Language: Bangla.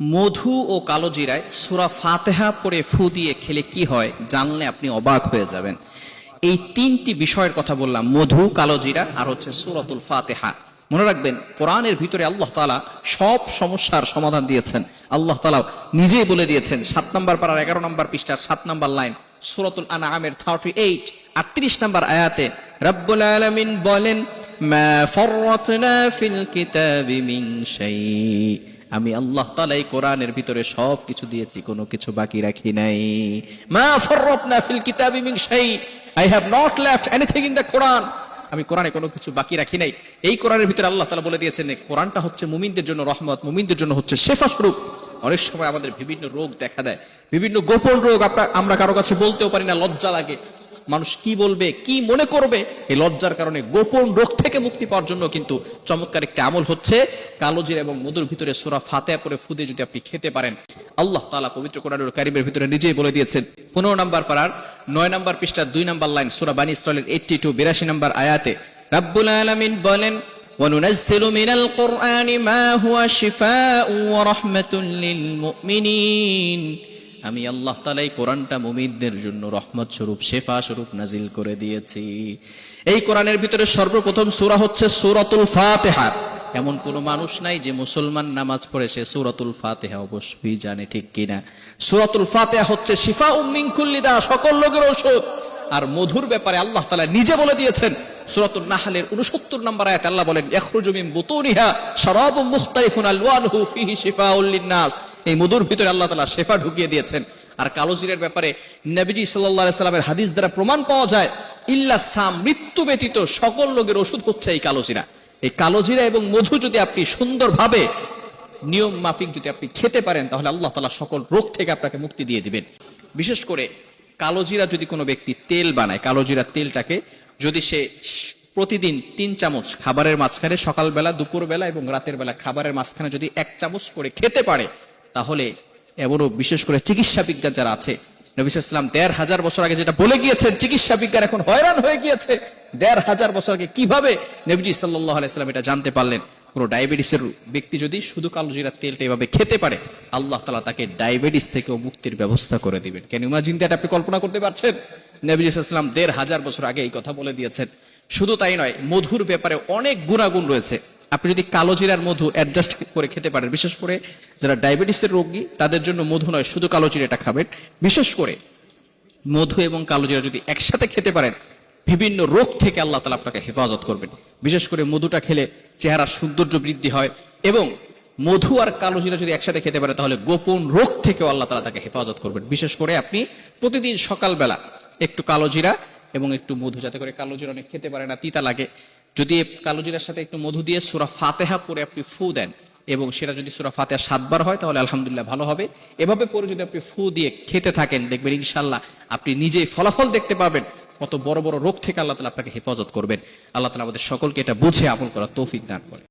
মধু ও কালো জিরায় সুরা ফাতেহা পরে ফু দিয়ে খেলে কি হয় জানলে আপনি অবাক হয়ে যাবেন। এই তিনটি বিষয়ের কথা বললাম, মধু, কালো জিরা আর হচ্ছে সুরাতুল ফাতেহা। মনে রাখবেন, কোরআনের ভিতরে আল্লাহ তালা সব সমস্যার সমাধান দিয়েছেন। আল্লাহ তালা নিজেই বলে দিয়েছেন, সাত নম্বর পাড়ার এগারো নম্বর পৃষ্ঠার সাত নম্বর লাইন, সুরাতুল আনামের থার্টি এইট আটত্রিশ নম্বর আয়াতে রব্বুল আলমিন বলেন, মা আমি আল্লাহ তালা এই কোরআনের ভিতরে সব কিছু দিয়েছি, কোনো কিছু বাকি রাখি নাই। মা ফররাতনা ফিল কিতাবি মিন শাই। I have not left anything in the Quran আমি কোরআনে কোনো কিছু বাকি রাখি নাই। এই কোরআনের ভিতরে আল্লাহ তালা বলে দিয়েছেন কোরআনটা হচ্ছে মুমিনদের জন্য রহমত, মুমিনদের জন্য হচ্ছে শেফা স্বরূপ অনেক সময় আমাদের বিভিন্ন রোগ দেখা দেয়। বিভিন্ন গোপন রোগ আমরা কারও কাছে বলতেও পারি না, লজ্জা লাগে। মানুষ কি বলবে কি মনে করবে এই লজ্জার কারণে গোপন রোগ থেকে মুক্তি পাওয়ার জন্য কিন্তু চমৎকার একটি আমল হচ্ছে কালোজির এবং মধুর ভিতরে সোরা ফাতেয়া করে ফুদে যদি আপনি খেতে পারেন আল্লাহ তালা পবিত্র কোরআনুল কারিমের ভিতরে নিজেই বলে দিয়েছেন পনেরো নম্বর পাড়ার নয় নম্বর পৃষ্ঠা দুই নম্বর লাইন সোরা বানী ইসরায়েলের এইটটি টু বিরাশি নম্বর আয়াতে রাব্বুল আলামিন বলেন وننزل من القرآن ما هو شفاء ورحمة للمؤمنين আমি আল্লাহ তালা এই কোরআনটা মুমিনদের জন্য রহমত স্বরূপ শেফা স্বরূপ নাজিল করে দিয়েছি। এই কোরআনের ভিতরে সর্বপ্রথম সূরা হচ্ছে সূরাতুল ফাতিহা। এমন কোনো মানুষ নাই যে মুসলমান নামাজ পড়ে সে সূরাতুল ফাতিহা অবশ্যই জানে, ঠিক কিনা? সূরাতুল ফাতিহা হচ্ছে শিফা উম্মিং কুল্লিদা সকল লোকের ঔষধ। আর মধুর ব্যাপারে আল্লাহ তালা নিজে বলে দিয়েছেন সুরাতুল উনসত্তর নম্বর আয়াত আল্লাহ বলেন বুতুনিহা মুখতালিফুন আলওয়ানহু ফিহি শিফাউল এই মধুর ভিতরে আল্লাহ তাআলা ঢুকিয়ে দিয়েছেন। আর কালো জিরের ব্যাপারে নবীজি সাল্লাল্লাহু আলাইহি সাল্লামের হাদিস দ্বারা প্রমাণ পাওয়া যায়, ইল্লা সাম মৃত্যু ব্যতীত সকল লোকের ওষুধ হচ্ছে এই কালো জিরা। এই কালো জিরা এবং মধু যদি আপনি সুন্দরভাবে নিয়ম মাফিক যদি আপনি খেতে পারেন, তাহলে আল্লাহ তালা সকল রোগ থেকে আপনাকে মুক্তি দিয়ে দিবেন। বিশেষ করে কালোজিরা যদি কোনো ব্যক্তি তেল বানায় কালোজিরা তেলটাকে যদি সে প্রতিদিন তিন চামচ খাবারের মাঝখানে, সকালবেলা, দুপুরবেলা এবং রাতের বেলা খাবারের মাঝখানে যদি এক চামচ করে খেতে পারে, তাহলে এমনও বিশেষ করে চিকিৎসা বিজ্ঞান যারা আছে নবিস ইসলাম দেড় হাজার বছর আগে যেটা বলে গিয়েছেন, চিকিৎসা বিজ্ঞান এখন হয়রান হয়ে গিয়েছে। দেড় হাজার বছর আগে কীভাবে নবীজি সাল্লাহ এটা জানতে পারলেন? কোনো ডায়াবেটিসের ব্যক্তি যদি শুধু কালো জিরার তেলটা এভাবে খেতে পারে, আল্লাহ তালা তাকে ডায়াবেটিস থেকেও মুক্তির ব্যবস্থা করে দিবেন। কেন ইমাজিন আপনি কল্পনা করতে পারছেন? নবী ইসলাম দেড় হাজার বছর আগে এই কথা বলে দিয়েছেন। শুধু তাই নয়, মধুর ব্যাপারে অনেক গুণাগুণ রয়েছে। আপনি যদি কালো জিরার মধু অ্যাডজাস্ট করে খেতে পারেন, বিশেষ করে যারা ডায়াবেটিসের রোগী, তাদের জন্য মধু নয়, শুধু কালো জিরাটা খাবেন। বিশেষ করে মধু এবং কালো জিরা যদি একসাথে খেতে পারেন, বিভিন্ন রোগ থেকে আল্লাহ তালা আপনাকে হেফাজত করবেন। বিশেষ করে মধুটা খেলে চেহারার সৌন্দর্য বৃদ্ধি হয় এবং মধু আর কালো জিরা যদি একসাথে খেতে পারে তাহলে গোপন রোগ থেকেও আল্লাহ তালা তাকে হেফাজত করবেন। বিশেষ করে আপনি প্রতিদিন সকালবেলা একটু কালো জিরা এবং একটু মধু, যাতে করে কালো জিরা অনেক খেতে পারে না, তিতা লাগে। যদি কালো জিরার সাথে একটু মধু দিয়ে সুরা ফাতেহা পরে আপনি ফু দেন এবং সেটা যদি সুরা ফাতেহা সাতবার হয়, তাহলে আলহামদুলিল্লাহ ভালো হবে। এভাবে পরে যদি আপনি ফু দিয়ে খেতে থাকেন, দেখবেন ইনশাল্লাহ আপনি নিজেই ফলাফল দেখতে পাবেন। কত বড় বড় রোগ থেকে আল্লাহ তালা আপনাকে হেফাজত করবেন। আল্লাহ তালা আমাদের সকলকে এটা বুঝে আমল করার তৌফিক দান করে